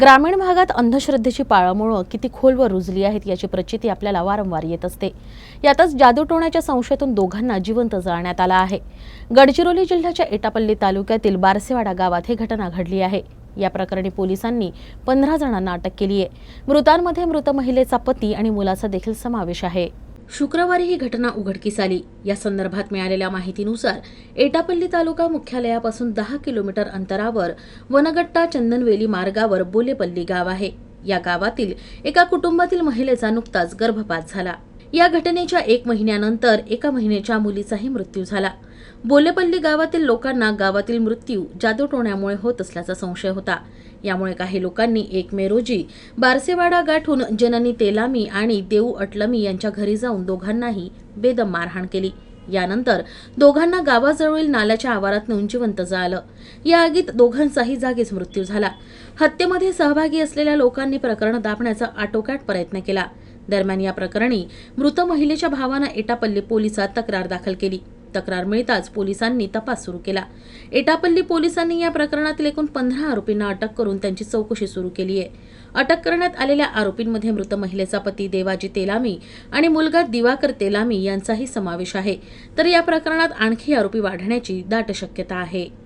ग्रामीण भागात अंधश्रद्धेची पाळंमुळं किती खोलवर रुजली आहेत याची प्रचिती आपल्याला वारंवार येत असते. यातच जादूटोण्याच्या संशयातून दोघांना जिवंत जाळण्यात आला आहे. गडचिरोली जिल्ह्याच्या एटापल्ली तालुक्यातील बारसेवाडा गावात ही घटना घडली आहे. या प्रकरणी पोलिसांनी पंधरा जणांना अटक केली आहे मृतांमध्ये मृत महिलेचा पती आणि मुलाचा देखील समावेश आहे. शुक्रवारी ही घटना उघडकीस आली. या संदर्भात मिळालेल्या माहितीनुसार एटापल्ली तालुका मुख्यालयापासून दहा किलोमीटर अंतरावर वनगट्टा चंदनवेली मार्गावर बोलेपल्ली गाव आहे. या गावातील एका कुटुंबातील महिलेचा नुकताच गर्भपात झाला. या घटनेच्या एक महिन्यानंतर एका महिन्याच्या मुलीचाही मृत्यू झाला. बोलेपल्ली गावातील लोकांना गावातील मृत्यू जादूटोण्यामुळे होत असल्याचा संशय होता. यामुळे काही लोकांनी एक मे रोजी बारसेवाडा गाठून जननी तेलामी आणि देऊ अटलमी यांच्या घरी जाऊन दोघांनाही बेदम मारहाण केली. यानंतर दोघांना गावाजवळील नाल्याच्या आवारात नेऊन जिवंत जाळलं. या आगीत दोघांचाही जागीच मृत्यू झाला. हत्येमध्ये सहभागी असलेल्या लोकांनी प्रकरण दाबण्याचा आटोकाट प्रयत्न केला. दरम्यान या प्रकरणी मृत महिलेच्या भावानं एटापल्ली पोलिसात तक्रार दाखल केली. तक्रार मिळताच पोलिसांनी तपास सुरू केला. एटापल्ली पोलिसांनी या प्रकरणातील एकूण पंधरा आरोपींना अटक करून त्यांची चौकशी सुरू केली आहे अटक करण्यात आलेल्या आरोपींमध्ये मृत महिलेचा पती देवाजी तेलामी आणि मुलगा दिवाकर तेलामी यांचाही समावेश आहे. तर या प्रकरणात आणखी आरोपी वाढण्याची दाट शक्यता आहे.